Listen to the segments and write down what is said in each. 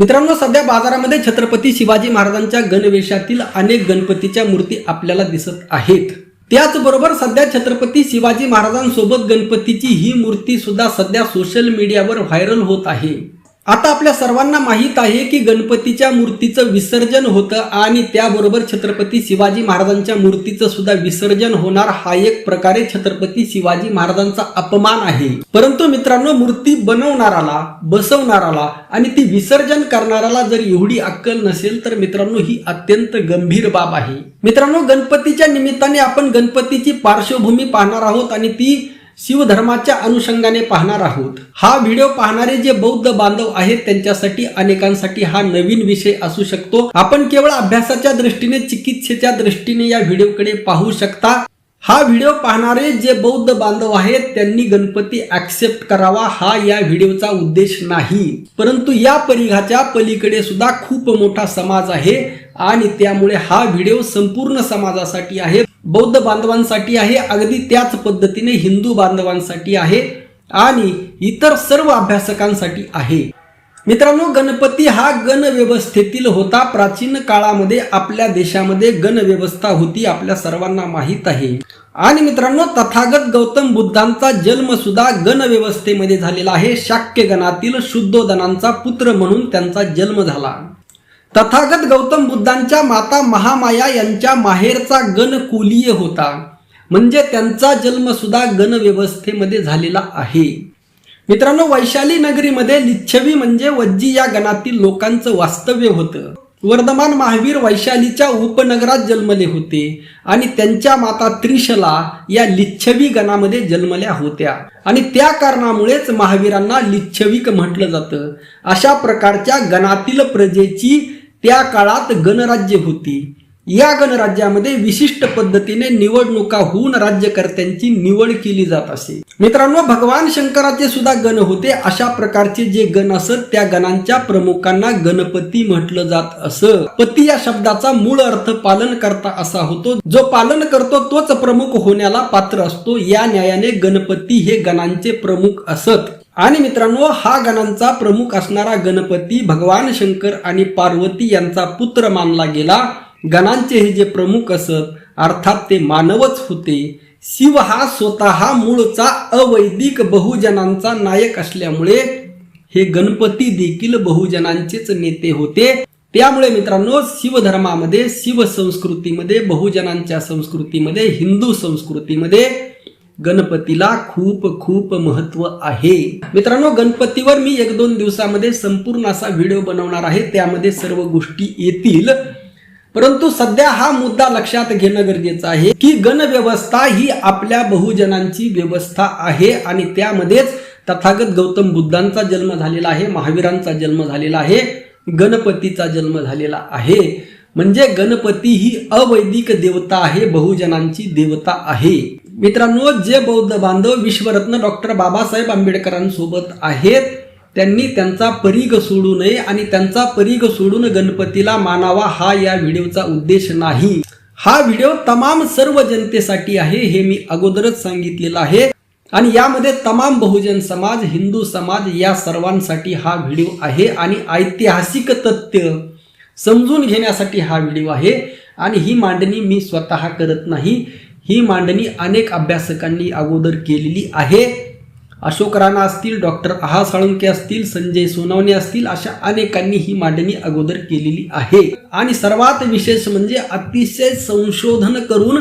मित्रांनो सध्या बाजारामध्ये छत्रपती शिवाजी महाराजांच्या गणवेशातील अनेक गणपतीच्या मूर्ती आपल्याला दिसत आहेत. त्याचबरोबर सध्या छत्रपती शिवाजी महाराजांसोबत गणपतीची ही मूर्ती सुद्धा सध्या सोशल मीडियावर व्हायरल होत आहे. आता आपल्या सर्वांना माहीत आहे की गणपतीच्या मूर्तीचं विसर्जन होतं आणि त्याबरोबर छत्रपती शिवाजी महाराजांच्या मूर्तीचं सुद्धा विसर्जन होणार. हा एक प्रकारे छत्रपती शिवाजी महाराजांचा अपमान आहे. परंतु मित्रांनो मूर्ती बनवणाराला बसवणाराला आणि ती विसर्जन करणाराला जर एवढी अक्कल नसेल तर मित्रांनो ही अत्यंत गंभीर बाब आहे. मित्रांनो गणपतीच्या निमित्ताने आपण गणपतीची पार्श्वभूमी पाहणार आहोत आणि ती शिवधर्माच्या अनुषंगाने पाहणार आहोत. हा व्हिडिओ पाहणारे जे बौद्ध बांधव आहेत त्यांच्यासाठी अनेकांसाठी हा नवीन विषय असू शकतो. आपण केवळ अभ्यासाच्या दृष्टीने चिकित्सेच्या दृष्टीने या व्हिडिओकडे पाहू शकता. हा व्हिडिओ पाहणारे जे बौद्ध बांधव आहेत त्यांनी गणपती ऍक्सेप्ट करावा हा या व्हिडिओचा उद्देश नाही. परंतु या परिघाच्या पलीकडे सुद्धा खूप मोठा समाज आहे. आणि त्यामुळे हा व्हिडिओ संपूर्ण समाजासाठी आहे बौद्ध बांधवांसाठी आहे अगदी त्याच पद्धतीने हिंदू बांधवांसाठी आहे आणि इतर सर्व अभ्यासकांसाठी आहे. मित्रांनो गणपती हा गण व्यवस्थेतील होता. प्राचीन काळामध्ये आपल्या देशामध्ये गण व्यवस्था होती आपल्या सर्वांना माहीत आहे. आणि मित्रांनो तथागत गौतम बुद्धांचा जन्म सुद्धा गण व्यवस्थेमध्ये झालेला आहे. शाक्य गणातील शुद्धोदनांचा पुत्र म्हणून त्यांचा जन्म झाला. तथागत गौतम बुद्धांच्या माता महामाया यांच्या माहेरचा गण कुलीय होता. म्हणजे त्यांचा जन्म सुद्धा झालेला आहे. मित्रांनो वैशाली नगरीमध्ये लिच्छवी म्हणजे वज्जी या गणातील लोकांचं वास्तव्य होतं. वर्धमान महावीर वैशालीच्या उपनगरात जन्मले होते आणि त्यांच्या माता त्रिशला या लिच्छवी गणामध्ये जन्मल्या होत्या. आणि त्या कारणामुळेच महावीरांना लिच्छविक म्हटलं जातं. अशा प्रकारच्या गणातील प्रजेची त्या काळात गणराज्य होती. या गणराज्यामध्ये विशिष्ट पद्धतीने निवडणुका होऊन राज्यकर्त्यांची निवड केली जात असे. मित्रांनो भगवान शंकराचे सुद्धा गण होते. अशा प्रकारचे जे गण असत त्या गणांच्या प्रमुखांना गणपती म्हटलं जात असं. पती या शब्दाचा मूळ अर्थ पालन करता असा होतो. जो पालन करतो तोच प्रमुख होण्याला पात्र असतो. या न्यायाने गणपती हे गणांचे प्रमुख असत. आणि मित्रांनो हा गणांचा प्रमुख असणारा गणपती भगवान शंकर आणि पार्वती यांचा पुत्र मानला गेला. गणांचे हे जे प्रमुख असत अर्थात ते मानवच होते. शिव हा स्वतः मूळचा अवैदिक बहुजनांचा नायक असल्यामुळे हे गणपती देखील बहुजनांचेच नेते होते. त्यामुळे मित्रांनो शिवधर्मामध्ये शिव संस्कृतीमध्ये बहुजनांच्या संस्कृतीमध्ये हिंदू संस्कृतीमध्ये गणपतीला खूप खूप महत्त्व आहे. मित्रांनो गणपतीवर मी एक दोन दिवसामध्ये संपूर्ण असा व्हिडिओ बनवणार आहे. त्यामध्ये सर्व गोष्टी येतील. परंतु सध्या हा मुद्दा लक्षात घेणं गरजेचं आहे की गणव्यवस्था ही आपल्या बहुजनांची व्यवस्था आहे आणि त्यामध्येच तथागत गौतम बुद्धांचा जन्म झालेला आहे महावीरांचा जन्म झालेला आहे गणपतीचा जन्म झालेला आहे. म्हणजे गणपती ही अवैदिक देवता आहे बहुजनांची देवता आहे. मित्रांनो जे बौद्ध बांधव विश्वरत्न डॉक्टर बाबासाहेब आंबेडकरांसोबत आहेत त्यांनी त्यांचा परीघ सोडू नये आणि त्यांचा परीघ सोडून गणपतीला मानावा हा या व्हिडिओचा उद्देश नाही. हा व्हिडिओ तमाम सर्व जनतेसाठी आहे हे मी अगोदरच सांगितलेलं आहे. आणि यामध्ये तमाम बहुजन समाज हिंदू समाज या सर्वांसाठी हा व्हिडिओ आहे आणि ऐतिहासिक तथ्य समजून घेण्यासाठी हा व्हिडिओ आहे. आणि ही मांडणी मी स्वतः करत नाही. ही मांडणी अनेक अभ्यासकांनी अगोदर केलेली आहे. अशोक राणा असतील डॉक्टर आहा साळुंके असतील संजय सोनवणे असतील अशा अनेकांनी ही मांडणी अगोदर केलेली आहे. आणि सर्वात विशेष म्हणजे अतिशय संशोधन करून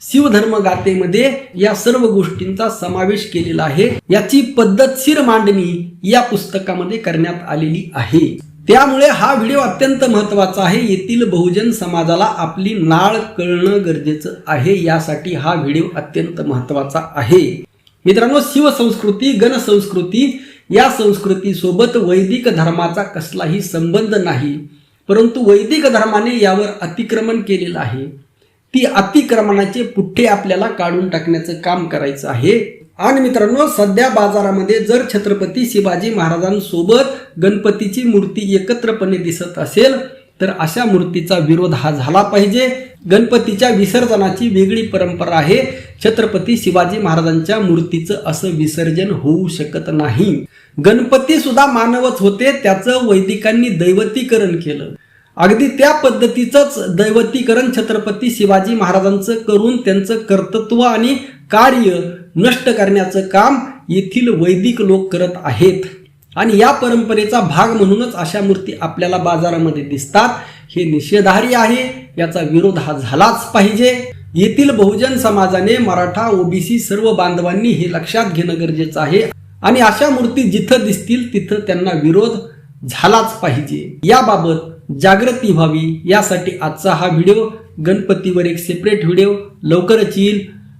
शिवधर्मगाथेमध्ये या सर्व गोष्टींचा समावेश केलेला आहे. याची पद्धतशीर मांडणी या पुस्तकामध्ये करण्यात आलेली आहे. त्यामुळे हा व्हिडिओ अत्यंत महत्त्वाचा आहे. येथील बहुजन समाजाला आपली नाळ कळणं गरजेचं आहे. यासाठी हा व्हिडिओ अत्यंत महत्त्वाचा आहे. मित्रांनो शिवसंस्कृती गणसंस्कृती या संस्कृतीसोबत वैदिक धर्माचा कसलाही संबंध नाही. परंतु वैदिक धर्माने यावर अतिक्रमण केलेलं आहे. ती अतिक्रमणाचे पुठ्ठे आपल्याला काढून टाकण्याचं काम करायचं आहे. आणि मित्रांनो सध्या बाजारामध्ये जर छत्रपती शिवाजी महाराजांसोबत गणपतीची मूर्ती एकत्रपणे दिसत असेल तर अशा मूर्तीचा विरोध हा झाला पाहिजे. गणपतीच्या विसर्जनाची वेगळी परंपरा आहे. छत्रपती शिवाजी महाराजांच्या मूर्तीचं असं विसर्जन होऊ शकत नाही. गणपती सुद्धा मानवच होते त्याचं वैदिकांनी दैवतीकरण केलं. अगदी त्या पद्धतीचंच दैवतीकरण छत्रपती शिवाजी महाराजांचं करून त्यांचं कर्तृत्व आणि कार्य नष्ट करण्याचं काम येथील वैदिक लोक करत आहेत. आणि या परंपरेचा भाग म्हणूनच अशा मूर्ती आपल्याला बाजारामध्ये दिसतात. हे निषेधार्य आहे. याचा विरोध हा झालाच पाहिजे. येथील बहुजन समाजाने मराठा ओबीसी सर्व बांधवांनी हे लक्षात घेणं गरजेचं आहे. आणि अशा मूर्ती जिथं दिसतील तिथं त्यांना विरोध झालाच पाहिजे. याबाबत जागृती व्हावी. यासाठी आजचा हा व्हिडिओ. गणपतीवर एक सेपरेट व्हिडिओ. लवकरच येईल.